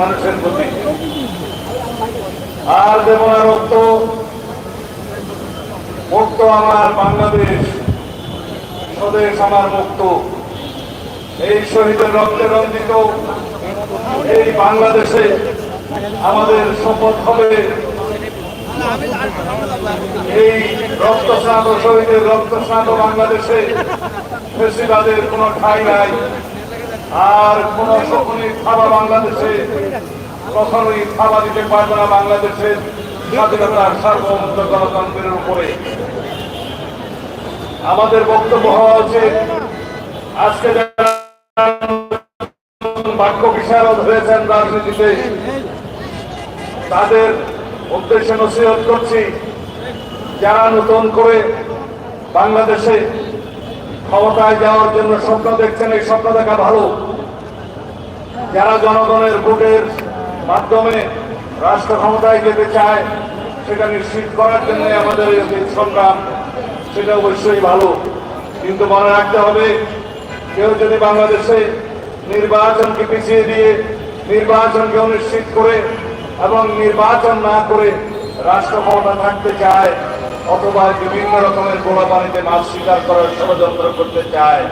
মানুষের প্রতি। আর দেব না রক্ত মুক্ত আমার বাংলাদেশ, স্বদেশ আমার মুক্ত। এই শহীদের রক্তে রঞ্জিত এই বাংলাদেশে আমাদের শপথ হবে। এই রক্ত স্নাত শহীদের রক্ত বাংলাদেশে ফেসিবাদের কোনো ঠাই নাই। আর কোন শকুনি থাবা বাংলাদেশে, কখনোই থাবা দিতে পারবে না বাংলাদেশের স্বাধীনতার সার্বভৌমত্ব গণতন্ত্রের উপরে। আমাদের বক্তব্য হওয়া উচিত, আজকে বাক্য বিশারদ হয়েছেন রাজনীতিতে, তাদের উদ্দেশ্যে নসিহত করছি, যারা নতুন করে বাংলাদেশে ক্ষমতায় যাওয়ার জন্য স্বপ্ন দেখছেন, এই স্বপ্ন দেখা ভালো। যারা জনগণের ভোটের মাধ্যমে রাষ্ট্র ক্ষমতায় যেতে চায়, সেটা নিশ্চিত করার জন্য আমাদের সংগ্রাম, সেটা অবশ্যই ভালো। কিন্তু মনে রাখতে হবে, কেউ যদি বাংলাদেশে নির্বাচনকে পিছিয়ে দিয়ে নির্বাচনকে অনিশ্চিত করে এবং নির্বাচন না করে রাষ্ট্র ক্ষমতা থাকতে চায় অথবা বিভিন্ন রকমের গোলা পানিতে মাছ শিকার করার ষড়যন্ত্র করতে চায়।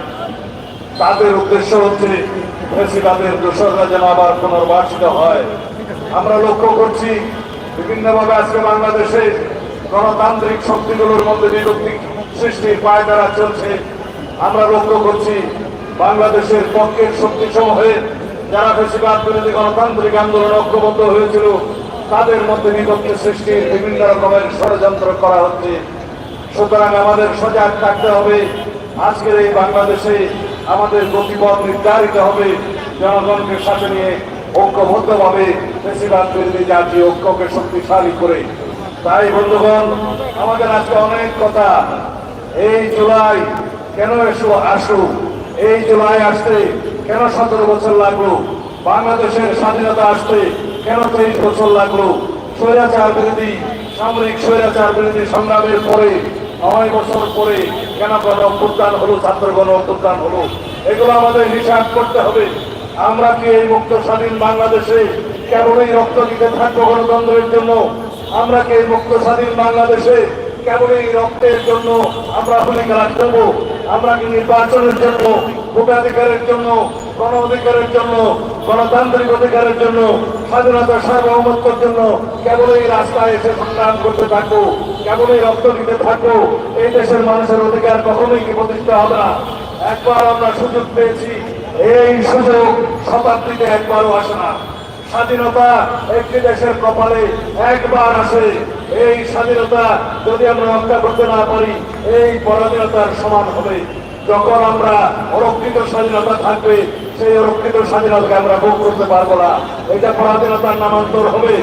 তাদের উদ্দেশ্য হচ্ছে ফেসিবাদের দোসররা যেন আবার পুনর্বাসিত হয়। আমরা লক্ষ্য করছি বিভিন্নভাবে আজকে বাংলাদেশে গণতান্ত্রিক শক্তিগুলোর মধ্যে বিভক্তি সৃষ্টির পায় দ্বারা চলছে। আমরা লক্ষ্য করছি বাংলাদেশের পক্ষের শক্তি সমূহে যারা ফেসিবাদ বিরোধী গণতান্ত্রিক আন্দোলন ঐক্যবদ্ধ হয়েছিল তাদের মধ্যে বিভক্তি সৃষ্টির বিভিন্ন রকমের ষড়যন্ত্র করা হচ্ছে। সুতরাং আমাদের সজাগ থাকতে হবে। আজকের এই বাংলাদেশে আমাদের গতিপথ নির্ধারিত হবে। জনগণকে সাথে নিয়ে ঐক্যবদ্ধভাবে বেশিরভাগ বিরোধী জাতীয় ঐক্যকে শক্তিশালী করে। তাই বন্ধুগণ, আমাদের আজকে অনেক কথা। এই জুলাই কেন এসো আসুক এই জুলাই আসতে কেন সতেরো বছর লাগল? বাংলাদেশের স্বাধীনতা আসতে কেন তেইশ বছর লাগল স্বৈরাচার বিরোধী, সামরিক স্বৈরাচার বিরোধী সংগ্রামের পরে, নয় বছর পরে কেন অভ্যুত্থান হলো, ছাত্র গণ অভ্যুত্থান হলো। এগুলো আমাদের হিসাব করতে হবে। আমরা কি এই মুক্ত স্বাধীন বাংলাদেশে কেবলই রক্ত দিতে থাকব গণতন্ত্রের জন্য? আমরা কি এই মুক্ত স্বাধীন বাংলাদেশে কেবলই রক্তের জন্য আমরা ভূমিকা রাখব আমরা কি নির্বাচনের জন্য ভোটাধিকারের জন্য গণ অধিকারের জন্য, গণতান্ত্রিক অধিকারের জন্য, স্বাধীনতা সার্বভৌমত্বের জন্য কেবলই রাস্তায় এসে সংগ্রাম করতে থাকব কেবলই রক্ত দিতে থাকব, এই দেশের মানুষের অধিকার কখনোই কি প্রতিষ্ঠা হবে না। একবার আমরা সুযোগ পেয়েছি, এই সুযোগ শতাব্দীতে একবারও আসে না। স্বাধীনতা একটি দেশের কপালে একবার আসে, এই স্বাধীনতা যদি আমরা রক্ষা করতে না পারি, এই পরাধীনতার সমান হবে। যখন আমরা অরক্ষিত স্বাধীনতা থাকবে, সেই অরক্ষিত স্বাধীনতাকে আমরা ভোগ করতে পারব না। এটা পরাধীনতার নামান্তর হবে।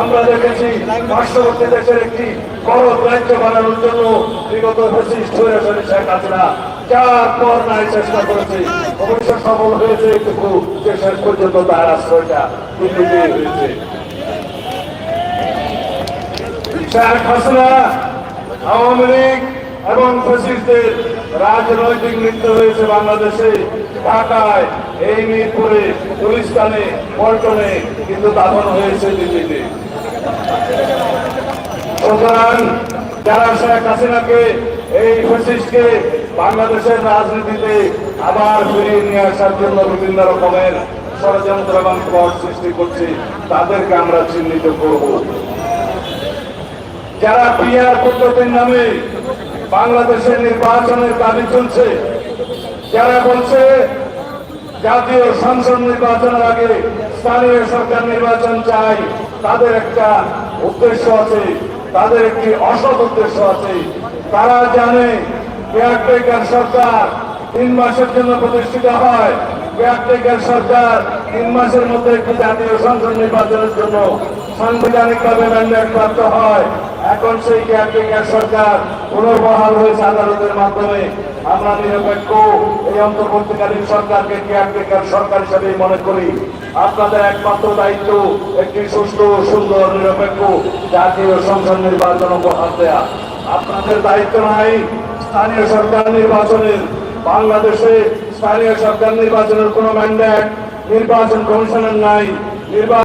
আমরা দেখেছি পার্শ্ববর্তী দেশের একটি বড় রাজ্য বানানোর জন্য বিগত হয়ে আসেন শেখ হাসিনা। যার পর নাই চেষ্টা করেছে। অবশ্য সফল হয়েছে একটু যে শেষ পর্যন্ত তার আশ্রয়টা দিল্লিতে হয়েছে। শেখ হাসিনা, আওয়ামী লীগ এবং ফেসিস্টদের রাজনৈতিক মৃত্যু হয়েছে বাংলাদেশে। ঢাকায়, এই মিরপুরে, গুলিস্তানে, পল্টনে কিন্তু দাফন হয়েছে দিল্লিতে। সুতরাং যারা শেখ হাসিনাকে, এই ফেসিস্টকে বাংলাদেশের রাজনীতিতে আবার ফিরিয়ে নিয়ে আসার জন্য বিভিন্ন রকমের ষড়যন্ত্র এবং পথ সৃষ্টি করছে, তাদেরকে আমরা চিহ্নিত করব। যারা পিয়ার পদ্ধতির নামে বাংলাদেশের নির্বাচনের দাবি চলছে। যারা বলছে জাতীয় সংসদ নির্বাচনের আগে স্থানীয় সরকার নির্বাচন চাই, তাদের একটা উদ্দেশ্য আছে, তাদের একটি অসৎ উদ্দেশ্য আছে। তারা জানে কেয়ারটেকার সরকার তিন মাসের জন্য প্রতিষ্ঠিত হয়। কেয়ারটেকার সরকার তিন মাসের মধ্যে একটি জাতীয় সংসদ নির্বাচনের জন্য সাংবিধানিকভাবে ম্যান্ডেট প্রাপ্ত হয়। এখন সেই কেয়ারটেকার সরকার পুনর্বহাল হয়েছে আদালতের মাধ্যমে। আমরা নিরপেক্ষ এই অন্তর্বর্তীকালীন সরকারকে কেয়ারটেকার সরকার হিসেবে মনে করি। আপনাদের একমাত্র দায়িত্ব একটি সুস্থ সুন্দর, নিরপেক্ষ জাতীয় সংসদ নির্বাচন উপহার দেয়া। আপনাদের দায়িত্ব নাই স্থানীয় সরকার নির্বাচনের। বাংলাদেশে স্থানীয় সরকার নির্বাচনের কোনো ম্যান্ডেট নির্বাচন কমিশনের নাই। নির্বাচন